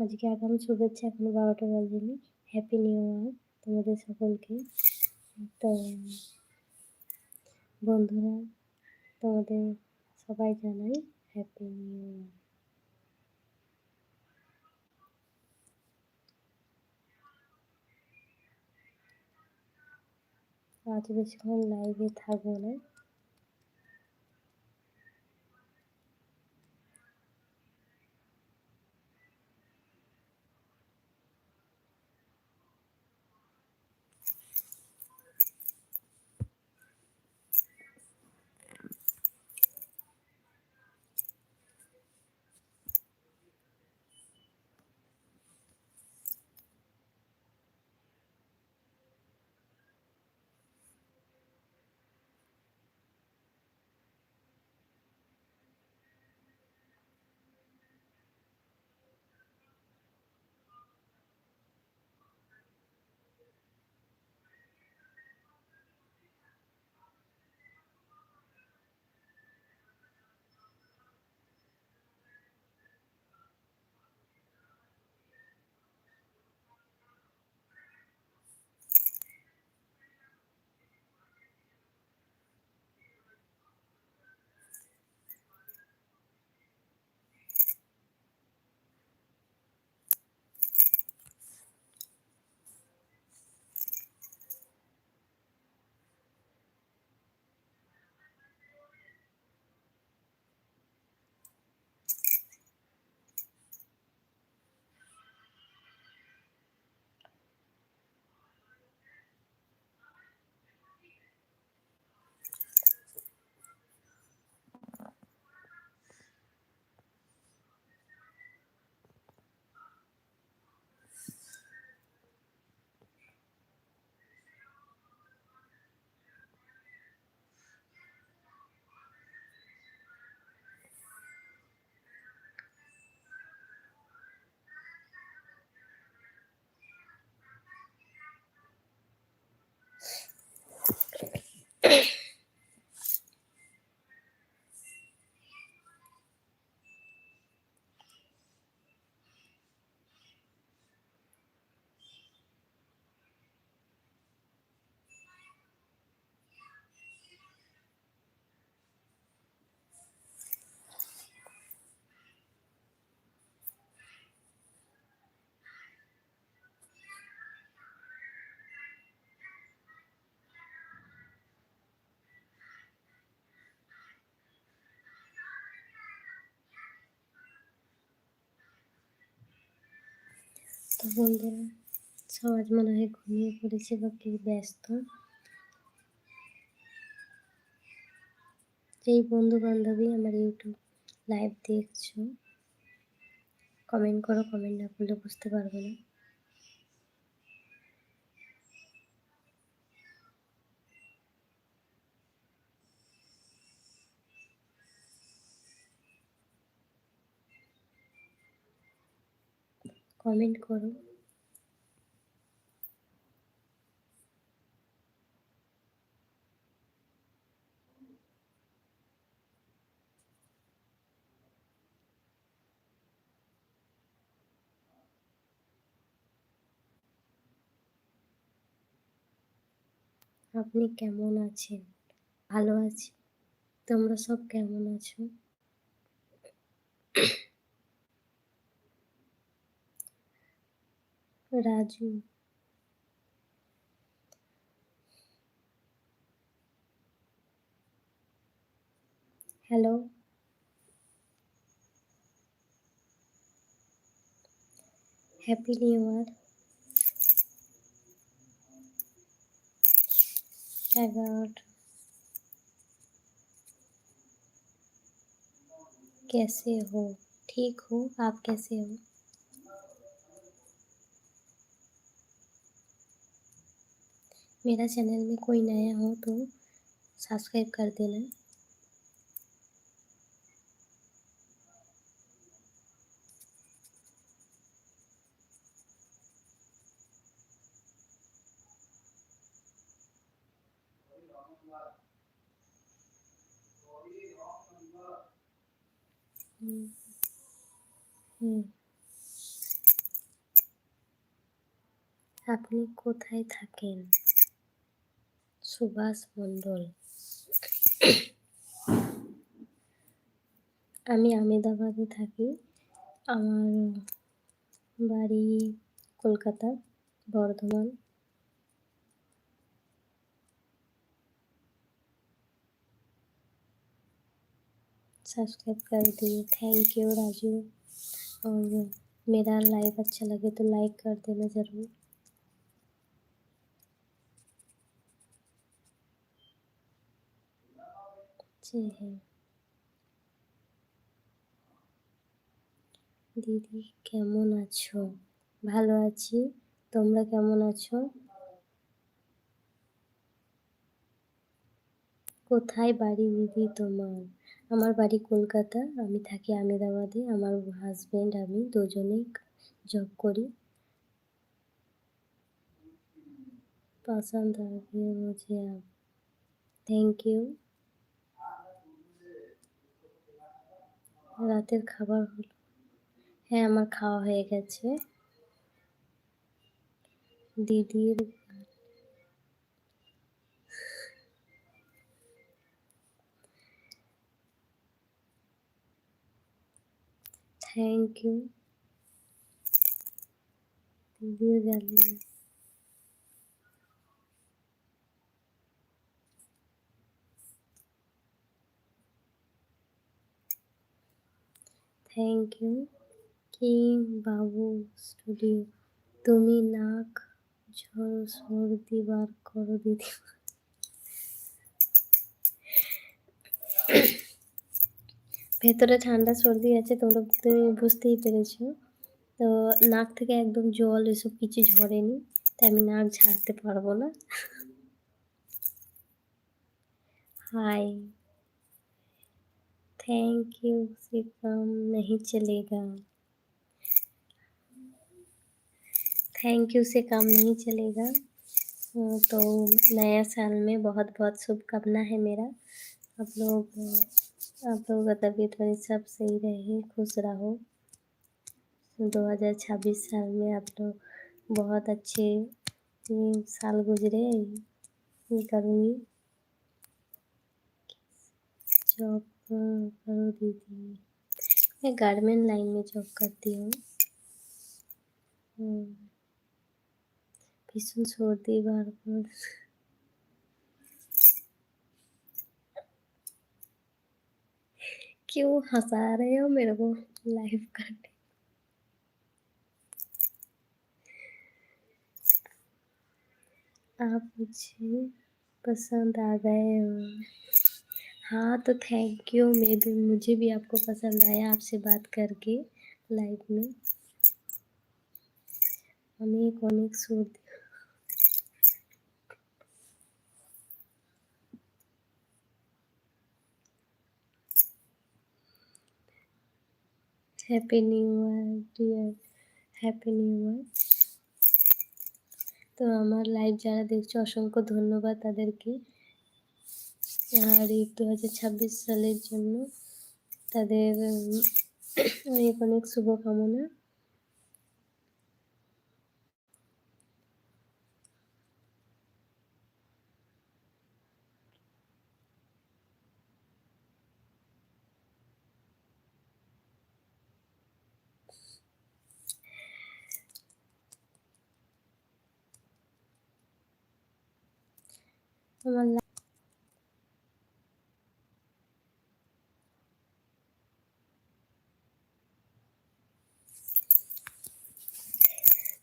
আজকে আগাম শুভেচ্ছা এখনও বারোটা বাজেনি। হ্যাপি নিউ ইয়ার তোমাদের সকলকে। তো, বন্ধুরা, তোমাদের সবাই জানাই হ্যাপি নিউ ইয়ার আজ বেশিক্ষণ লাইভে থাকব না। তো বন্ধুরা সবাই মনে হয় ঘুমিয়ে পড়েছে বা কেউ ব্যস্ত। যেই বন্ধু বান্ধবী আমার ইউটিউব লাইভ দেখছ কমেন্ট করো কমেন্ট না করলে বুঝতে পারব না। কমেন্ট করো। আপনি কেমন আছেন? ভালো আছি। তোমরা সব কেমন আছো? Raju hello. Happy new year. About कैसे हो? ठीक हो? आप कैसे हो? मेरा चैनल में कोई नया हो तो सब्सक्राइब कर देना হুম হুম আপনি কোথায় থাকেন সুভাষ মণ্ডল আমি আমেদাবাদে থাকি আমার বাড়ি কলকাতা বর্ধমান सब्सक्राइब कर दिए थैंक यू राजू और मेरा लाइव अच्छा लगे तो लाइक कर देना ज़रूर जय हिंद দিদি কেমন আছো ভালো আছি তোমরা কেমন আছো কোথায় বাড়ি দিদি তোমার আমার বাড়ি কলকাতা আমি থাকি আমেদাবাদে আমার হাজব্যান্ড আমি দুজনেই জব করি পছন্দ आ मुझे থ্যাংক ইউ রাতের খাবার হলো। হ্যাঁ আমার খাওয়া হয়ে গেছে। দিদির থ্যাংক ইউ দিদির গালি থ্যাংক ইউ কি বাবু স্টুডিও তুমি নাক ঝড় সর্দি বার করো দিদি। ভেতরে ঠান্ডা সর্দি আছে, তোমরা তুমি বুঝতেই পেরেছ। তো নাক থেকে একদম জল এসব কিছু ঝরেনি, তাই আমি নাক ঝাড়তে পারব না। হাই थैंक यू से काम नहीं चलेगा। थैंक यू से काम नहीं चलेगा। तो नया साल में बहुत बहुत शुभकामना है मेरा। आप लोग, आप लोगों का तबीयत वही सब सही रहे, खुश रहो। 2026 साल में आप लोग बहुत अच्छे साल गुजरे, ये करूँगी। जॉब करो दीदी। मैं गारमेंट लाइन में जॉब करती हूँ। भीषण सर्दी बार बार। क्यों हंसा रहे हो मेरे को लाइव करने? आप मुझे पसंद आ गए हो। हाँ तो थैंक यू मैं भी मुझे भी आपको पसंद आया आपसे बात करके लाइव में अनेक अनेक suit happy new year dear happy new year তো আমার লাইভ যারা দেখছে অসংখ্য ধন্যবাদ তাদেরকে আর এই দু হাজার ছাব্বিশ সালের জন্য তাদের অনেক অনেক শুভকামনা। আমার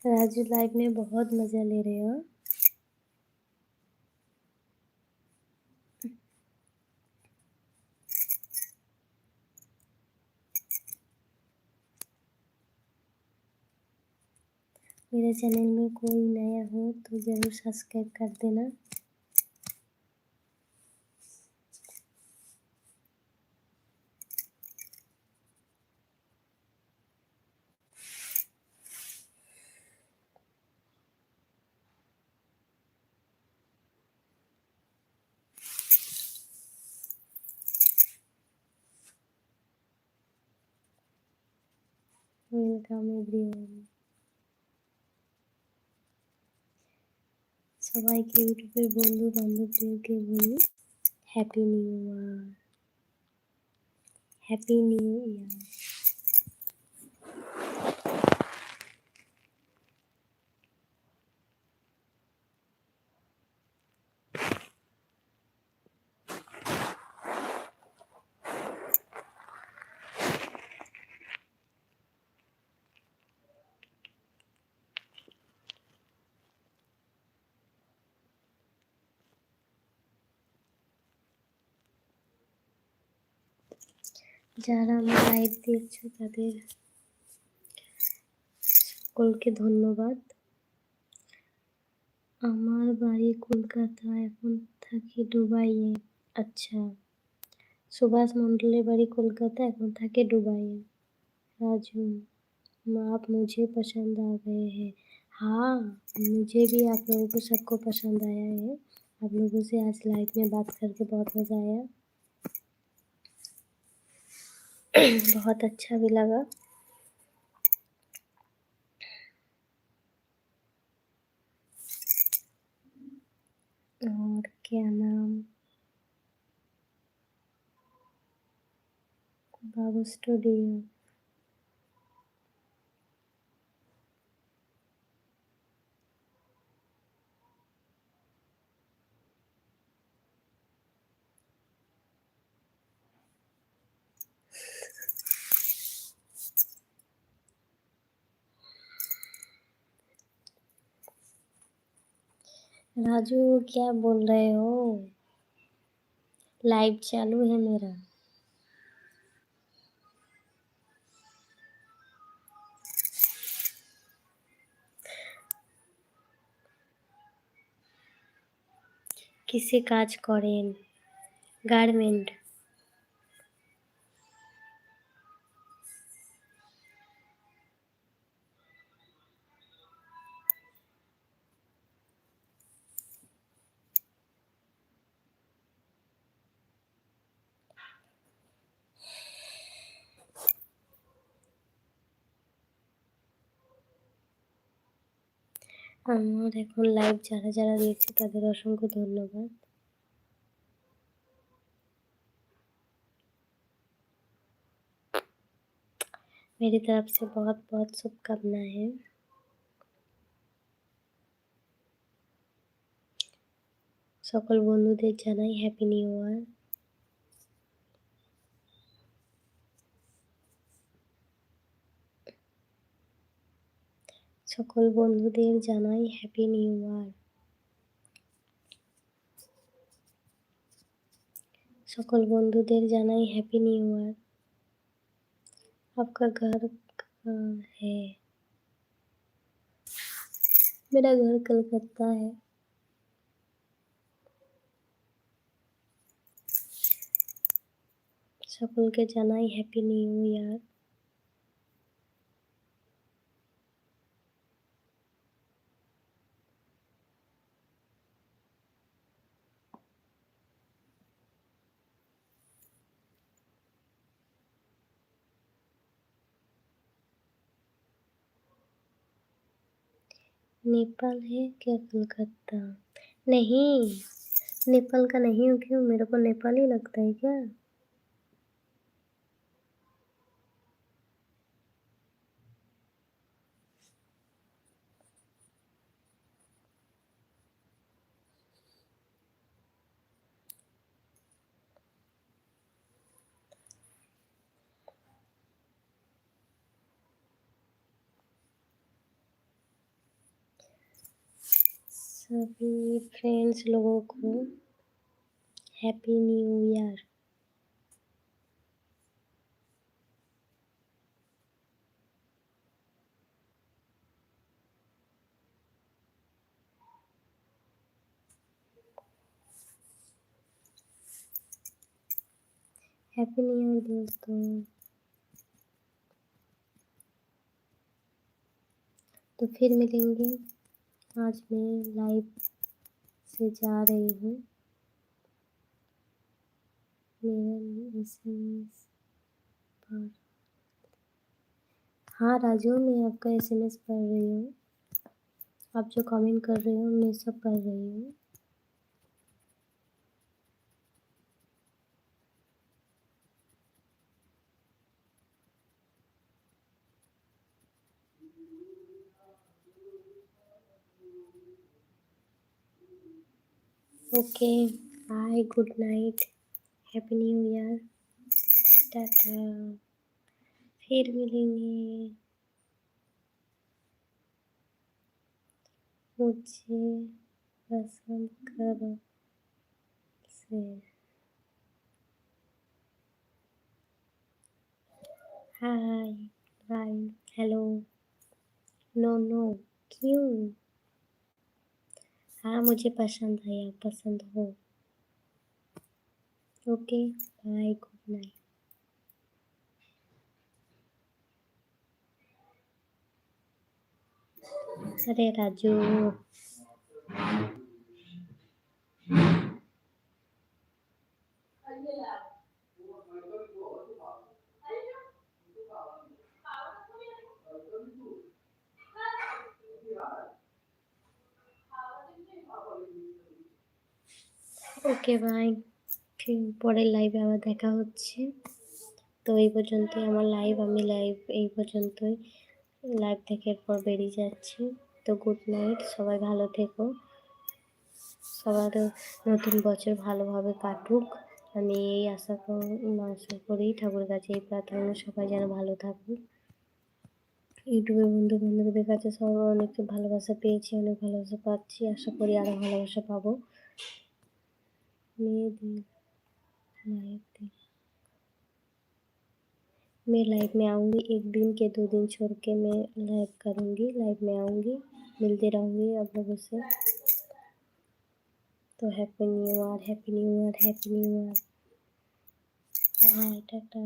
राजू लाइव में बहुत मज़ा ले रहे हो। मेरे चैनल में कोई नया हो तो ज़रूर सब्सक्राइब कर देना। Welcome everyone. সবাইকে ইউটিউবের বন্ধু বান্ধবদেরকে বলি happy new year happy new year যারা আমার লাইভ দেখছো তাদের সকলকে ধন্যবাদ আমার বাড়ি কলকাতা এখন থাকি দুবাইয়ে আচ্ছা सुभाष मंडले बाड़ी कोलकाता এখন থাকে दुबई राजू आप मुझे पसंद आ गए हैं हाँ मुझे भी आप लोगों को सबको पसंद आया है आप लोगों से आज लाइव में बात करके बहुत मज़ा आया बहुत अच्छा भी लगा। और क्या नाम? बाबू स्टूडियो। राजू क्या बोल रहे हो लाइव चालू है मेरा কিসে কাজ করেন গার্মেন্ট আমার এখন লাইভ যারা যারা দেখছে তাদের অসংখ্য ধন্যবাদ मेरी तरफ से बहुत बहुत शुभकामनाएं সকল বন্ধুদের জানাই হ্যাপি নিউ ইয়ার সকল বন্ধুদের জানাই হ্যাপি নিউ ইয়ার সকল বন্ধুদের জানাই হ্যাপি নিউ ইয়ার आपका घर कहाँ है मेरा घर कलकत्ता है সকলকে জানাই হ্যাপি নিউ ইয়ার नेपाल है क्या कलकत्ता? नहीं। नेपाल का नहीं हूँ क्यों? मेरे को नेपाली लगता है क्या? सभी फ्रेंड्स लोगों को happy new year happy new year दोस्तों. तो फिर मिलेंगे आज मैं लाइव से जा रही हूँ। हाँ राजू, मैं आपका एस एम एस पढ़ रही हूँ। आप जो कमेंट कर रहे हो, मैं सब पढ़ रही हूँ। Okay bye good night happy new year tata फिर मिलेंगे। मुझे पसंद करो से। Hi bye hello no no क्यों? हाँ मुझे पसंद है या पसंद हो। Okay bye good night. अरे राजू। ওকে বাই পরের লাইভে আবার দেখা হচ্ছে। তো এই পর্যন্তই, আমার লাইভ আমি লাইভ এই পর্যন্তই। লাইভ থেকে এরপর বেরিয়ে যাচ্ছি। তো গুড নাইট সবাই ভালো থেকো। সবার নতুন বছর ভালোভাবে কাটুক। আমি এই আশা আশা করি ঠাকুরের কাছে এই প্রার্থনা সবাই যেন ভালো থাকুক। ইউটিউবের বন্ধু বান্ধবদের কাছে সবাই অনেক ভালোবাসা পেয়েছি, অনেক ভালোবাসা পাচ্ছি। আশা করি আরও ভালোবাসা পাবো। मैं लाइव में आऊँगी, एक दिन के दो दिन छोड़ के मैं लाइव करूँगी लाइव में आऊँगी, मिलते रहूँगी आप लोगों से। तो happy new year happy new year happy new year bye tata